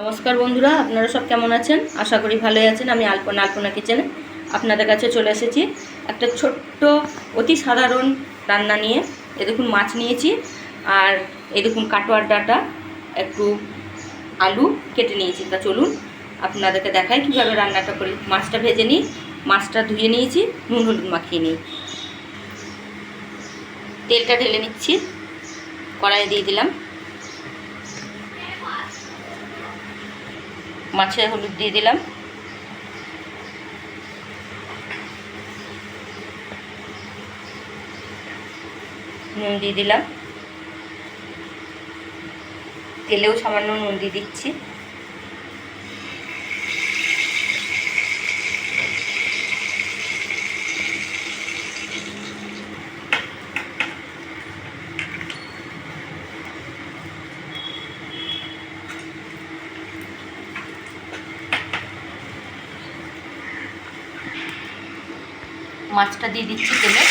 নমস্কার বন্ধুরা, আপনারা সব কেমন আছেন? আশা করি ভালোই আছেন। আমি আলপনা আলপনা কিচেনে আপনাদের কাছে চলে এসেছি। একটা ছোট্ট, অতি সাধারণ রান্না নিয়ে। এ দেখুন, মাছ নিয়েছি। আর এ দেখুন, কাটোয়ার ডাটা, একটু আলু কেটে নিয়েছি। তা চলুন, আপনাদেরকে দেখাই কীভাবে রান্নাটা করি। মাছটা ভেজে নিই, মাছটা ধুয়ে নিয়েছি, নুন হলুদ মাখিয়ে নিই। তেলটা ঢেলে নিচ্ছি। কড়াইয়ে দিয়ে দিলাম। মাছে হলুদ দিয়ে দিলাম। নুন দিয়ে দিলাম। তেলেও সামান্য নুন দিয়ে দিচ্ছি। মাছটা দিয়ে দিচ্ছি তেলে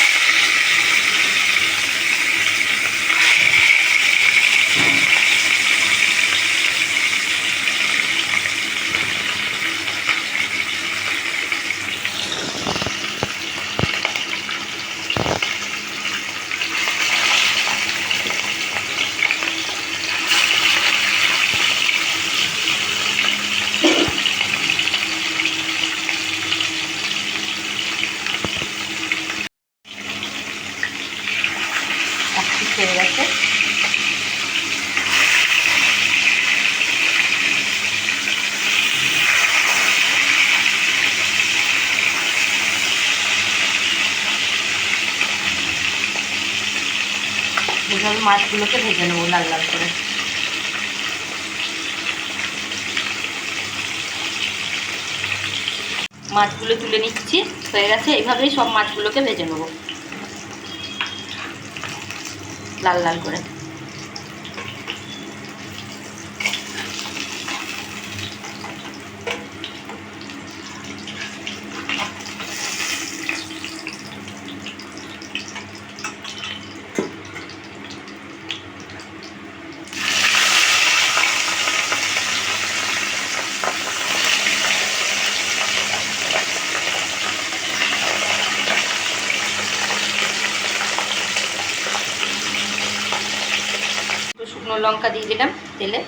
একটু হয়ে গেছে। এভাবে মাছগুলোকে ভেজে নেব লাল লাল করে। মাছগুলো তুলে নিচ্ছি, হয়ে গেছে। এইভাবেই সব মাছগুলোকে ভেজে নেব। লাল লাল করে একটু লঙ্কা দিয়ে দিলাম তেলে।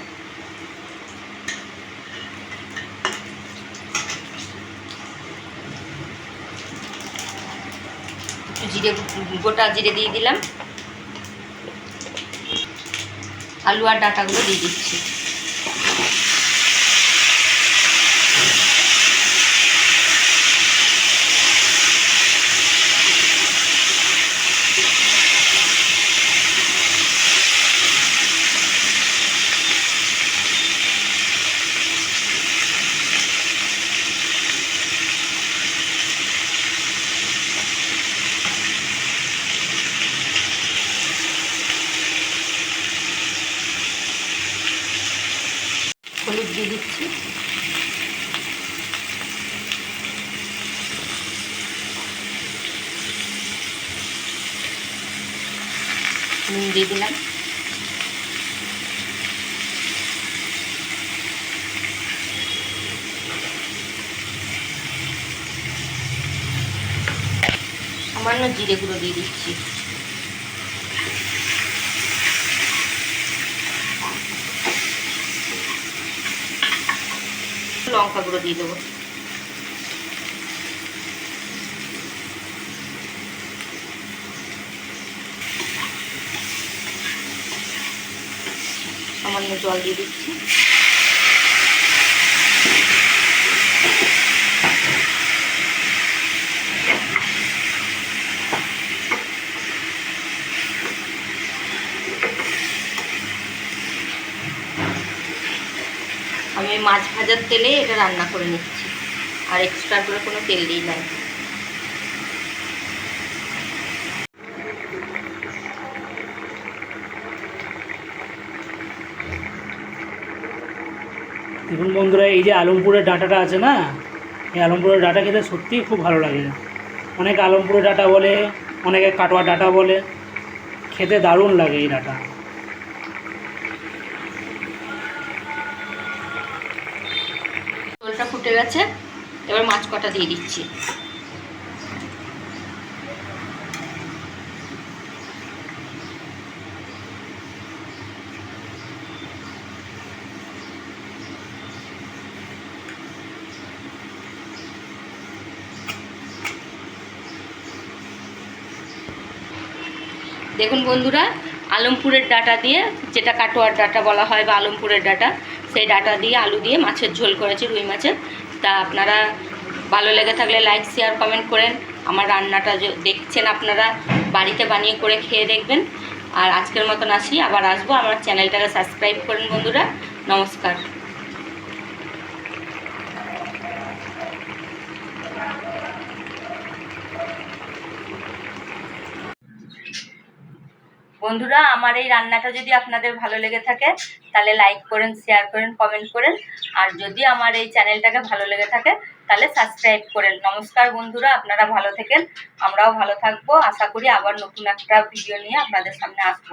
জিরে গোটা জিরে দিয়ে দিলাম। আলু আর ডাটাগুলো দিয়ে দিচ্ছি হলুদ দিয়ে দিচ্ছি নুন দিয়ে দিলাম। সামান্য জিরে গুঁড়ো দিয়ে দিচ্ছি। লঙ্কা গুঁড়ো দিয়ে দেবো। সামান্য জল দিয়ে দিচ্ছি। আমি মাছ ভাজার তেলে এটা রান্না করে নিচ্ছি। আর এক্সট্রা করে কোনো তেল দিই নাই। দেখুন বন্ধুরা, এই যে আলমপুরের ডাটাটা আছে না, এই আলমপুরের ডাটা খেতে সত্যিই খুব ভালো লাগে। অনেক আলমপুরের ডাটা বলে, অনেকে কাটোয়া ডাঁটা বলে, খেতে দারুণ লাগে এই ডাঁটা। ফুটে গেছে, এবার মাছ কটা দিয়ে দিচ্ছি। দেখুন বন্ধুরা, আলমপুরের ডাটা দিয়ে যেটা কাটোয়ার ডাটা বলা হয় বা আলমপুরের ডাটা, সেই ডাটা দিয়ে আলু দিয়ে মাছের ঝোল করেছি, রুই মাছের। তা আপনারা ভালো লেগে থাকলে লাইক শেয়ার কমেন্ট করেন। আমার রান্নাটা দেখছেন আপনারা, বাড়িতে বানিয়ে করে খেয়ে দেখবেন। আর আজকের মতন আসি, আবার আসব। আমার চ্যানেলটাকে সাবস্ক্রাইব করেন বন্ধুরা। নমস্কার। বন্ধুরা, আমার এই রান্নাটা যদি আপনাদের ভালো লেগে থাকে, তাহলে লাইক করেন শেয়ার করেন কমেন্ট করেন। আর যদি আমার এই চ্যানেলটাকে ভালো লেগে থাকে, তাহলে সাবস্ক্রাইব করেন। নমস্কার বন্ধুরা, আপনারা ভালো থাকেন, আমরাও ভালো থাকব। আশা করি আবার নতুন একটা ভিডিও নিয়ে আপনাদের সামনে আসব।